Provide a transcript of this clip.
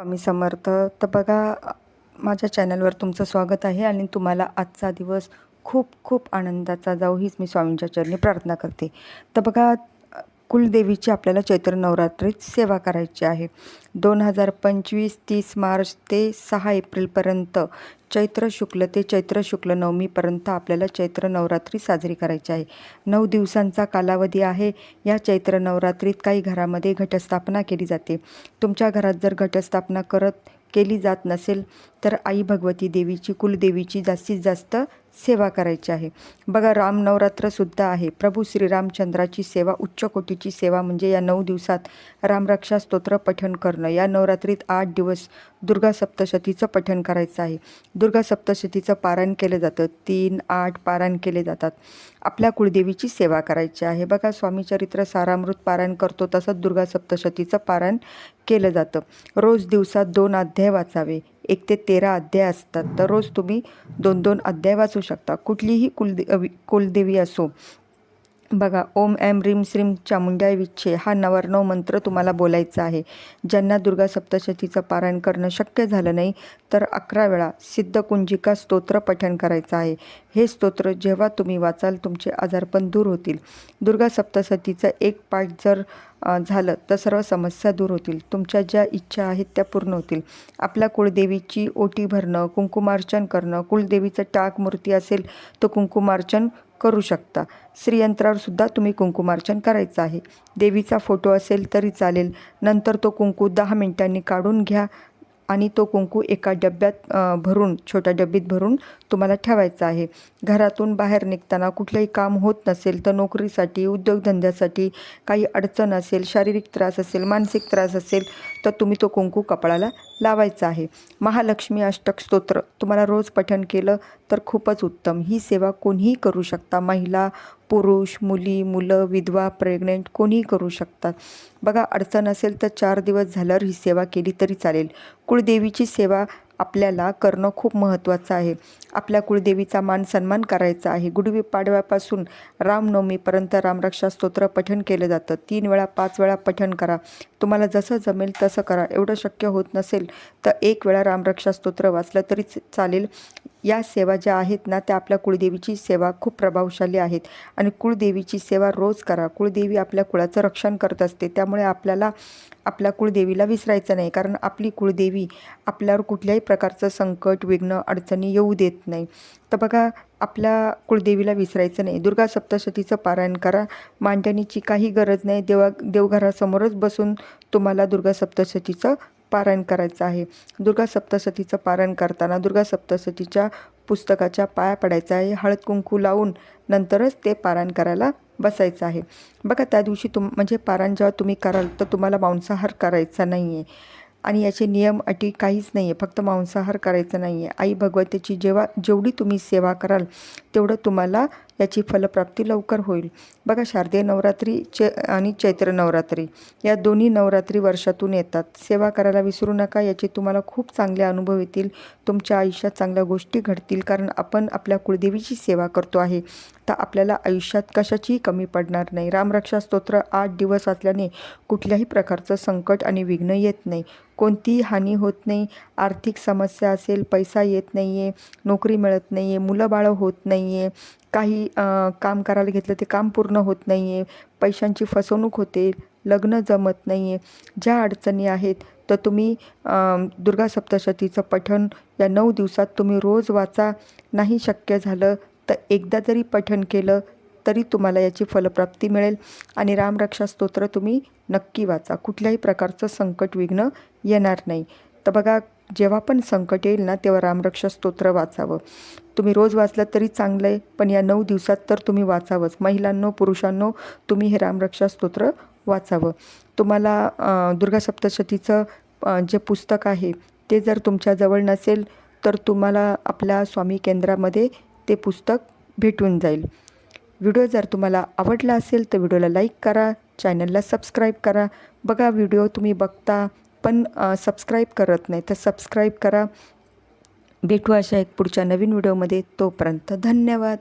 स्वामी समर्थ. तर बघा माझ्या चॅनलवर तुमचं स्वागत आहे आणि तुम्हाला आजचा दिवस खूप खूप आनंदाचा जाऊ हीच मी स्वामींच्या चरणी प्रार्थना करते. तर बघा कुलदेवीची आपल्याला चैत्र नवरात्रीत सेवा करायची आहे. दोन हजार पंचवीस तीस मार्च ते सहा एप्रिलपर्यंत चैत्र शुक्ल ते चैत्र शुक्ल नवमीपर्यंत आपल्याला चैत्र नवरात्री साजरी करायची आहे. नऊ दिवसांचा कालावधी आहे. या चैत्र नवरात्रीत काही घरामध्ये घटस्थापना केली जाते. तुमच्या घरात जर घटस्थापना करत केली जात नसेल तर आई भगवती देवीची कुलदेवीची जास्तीत जास्त सेवा करायची आहे. बघा राम नवरात्रसुद्धा आहे. प्रभू श्रीरामचंद्राची सेवा उच्च कोटीची सेवा म्हणजे या नऊ दिवसात रामरक्षा स्तोत्र पठण करणं. या नवरात्रीत आठ दिवस दुर्गा सप्तशतीचं पठण करायचं आहे. दुर्गा सप्तशतीचं पारायण केलं जातं. तीन आठ पारायण केले जातात. आपल्या कुलदेवीची सेवा करायची आहे. बघा स्वामी चरित्र सारामृत पारायण करतो तसंच दुर्गा सप्तशतीचं पारायण केलं जातं. रोज दिवसात दोन अध्याय वाचावे. एक ते तेरा अध्याय असतात. तर रोज तुम्ही दोन दोन अध्याय वाचू शकता. कुठलीही कुलदे कुलदेवी असो. बघा ओम एम रीम श्रीम चामुंडाय विच्छे हा नवरनव मंत्र तुम्हाला बोलायचा आहे. ज्यांना दुर्गा सप्तशतीचं पारायण करणं शक्य झालं नाही तर अकरा वेळा सिद्धकुंजिका स्तोत्र पठण करायचं आहे. हे स्तोत्र जेव्हा तुम्ही वाचाल तुमचे आजारपण दूर होतील. दुर्गा सप्तशतीचं एक पाठ जर झालं तर सर्व समस्या दूर होतील. तुमच्या ज्या इच्छा आहेत त्या पूर्ण होतील. आपल्या कुळदेवीची ओटी भरणं कुंकुमार्चन करणं कुळदेवीचं टाक मूर्ती असेल तर कुंकुमार्चन करू शकता. श्रीयंत्रावर सुद्धा तुम्ही कुंकुमार्चन करायचं आहे. देवीचा फोटो असेल तरी चालेल. नंतर तो कुंकू दहा मिनिटांनी काढून घ्या. आणि तो कुंकू एका डब्यात भरून छोट्या डब्बीत भरून तुम्हाला ठेवायचा आहे. घरातून बाहेर निघताना कुठलंही काम होत नसेल तर नोकरीसाठी उद्योगधंद्यासाठी काही अडचण असेल शारीरिक त्रास असेल मानसिक त्रास असेल तर तुम्ही तो कुंकू कपाळाला लावायचा आहे. महालक्ष्मी अष्टक स्तोत्र तुम्हाला रोज पठण केलं तर खूपच उत्तम. ही सेवा कोणीही करू शकता. महिला पुरुष मुली मुलं विधवा प्रेग्नेंट कोणीही करू शकतात. बघा अडचण असेल तर चार दिवस झाल्यावर ही सेवा केली तरी चालेल. कुळदेवीची सेवा आपल्याला करणं खूप महत्त्वाचं आहे. आपल्या कुळदेवीचा मान सन्मान करायचा आहे. गुढी पाडव्यापासून रामनवमीपर्यंत रामरक्षा स्तोत्र पठण केलं जातं. तीन वेळा पाच वेळा पठण करा. तुम्हाला जसं जमेल तसं करा. एवढं शक्य होत नसेल तर एक वेळा रामरक्षा स्तोत्र वाचलं तरी चालेल. या सेवा ज्या आहेत ना त्या आपल्या कुळदेवीची सेवा खूप प्रभावशाली आहेत. आणि कुळदेवीची सेवा रोज करा. कुळदेवी आपल्या कुळाचं रक्षण करत असते. त्यामुळे आपल्याला आपल्या कुळदेवीला विसरायचं नाही. कारण आपली कुळदेवी आपल्यावर कुठल्याही प्रकारचं संकट विघ्न अडचणी येऊ देत नाही. तर बघा आपल्या कुळदेवीला विसरायचं नाही. दुर्गा सप्तशतीचं पारायण करा. मांडणीची काही गरज नाही. देवा देवघरासमोरच बसून तुम्हाला दुर्गा सप्तशतीचं पारायण करायचं आहे. दुर्गा सप्तशतीचं पारायण करताना दुर्गा सप्तशतीच्या पुस्तकाच्या पाया पडायचा आहे. हळद कुंकू लावून नंतरच ते पारायण करायला बसायचं आहे. बघा त्या दिवशी तुम म्हणजे पारायण जेव्हा तुम्ही कराल तर तुम्हाला मांसाहार करायचा नाही आहे आणि याचे नियम अटी काहीच नाही आहे फक्त मांसाहार करायचं नाही आहे आई भगवतीची जेव्हा जेवढी तुम्ही सेवा कराल तेवढं तुम्हाला याची फलप्राप्ती लवकर होईल. बघा शारदीय नवरात्री चे आणि चैत्र नवरात्री या दोन्ही नवरात्री वर्षातून येतात. सेवा करायला विसरू नका याचे तुम्हाला खूप चांगले अनुभव येतील. तुमच्या आयुष्यात चांगल्या गोष्टी घडतील कारण आपण आपल्या कुळदेवीची सेवा करतो आहे. तर आपल्याला आयुष्यात कशाचीही कमी पडणार नाही. रामरक्षा स्तोत्र आठ दिवस असल्याने कुठल्याही प्रकारचं संकट आणि विघ्न येत नाही. कोणतीही हानी होत नाही. आर्थिक समस्या असेल पैसा येत नाही आहे नोकरी मिळत नाही आहे मुलं बाळं होत नाही आहे काही काम करायला घेतलं ते काम पूर्ण होत नाही आहे पैशांची फसवणूक होते लग्न जमत नाही आहे ज्या अडचणी आहेत तर तुम्ही दुर्गा सप्तशतीचं पठण या नऊ दिवसात तुम्ही रोज वाचा. नाही शक्य झालं तर एकदा जरी पठण केलं तरी तुम्हाला याची फलप्राप्ती मिळेल. आणि रामरक्षा स्तोत्र तुम्ही नक्की वाचा. कुठल्याही प्रकारचं संकट विघ्न येणार नाही. तर बघा जेव्हा पण संकट येईल ना तेव्हा रामरक्षा स्तोत्र वाचावं. तुम्ही रोज वाचलं तरी चांगलं आहे पण या नऊ दिवसात तर तुम्ही वाचावंच. महिलांनो पुरुषांनो तुम्ही हे रामरक्षा स्तोत्र वाचावं. तुम्हाला दुर्गा सप्तशतीचं जे पुस्तक आहे ते जर तुमच्याजवळ नसेल तर तुम्हाला आपल्या स्वामी केंद्रामध्ये ते पुस्तक भेटून जाईल. व्हिडिओ जर तुम्हाला आवडला असेल तर व्हिडिओला लाईक करा चॅनलला सबस्क्राईब करा. बघा व्हिडिओ तुम्ही बघता पण सबस्क्राईब करत नाही तर सबस्क्राईब करा. भेटू अशा एक पुढच्या नवीन व्हिडिओमध्ये. तोपर्यंत धन्यवाद.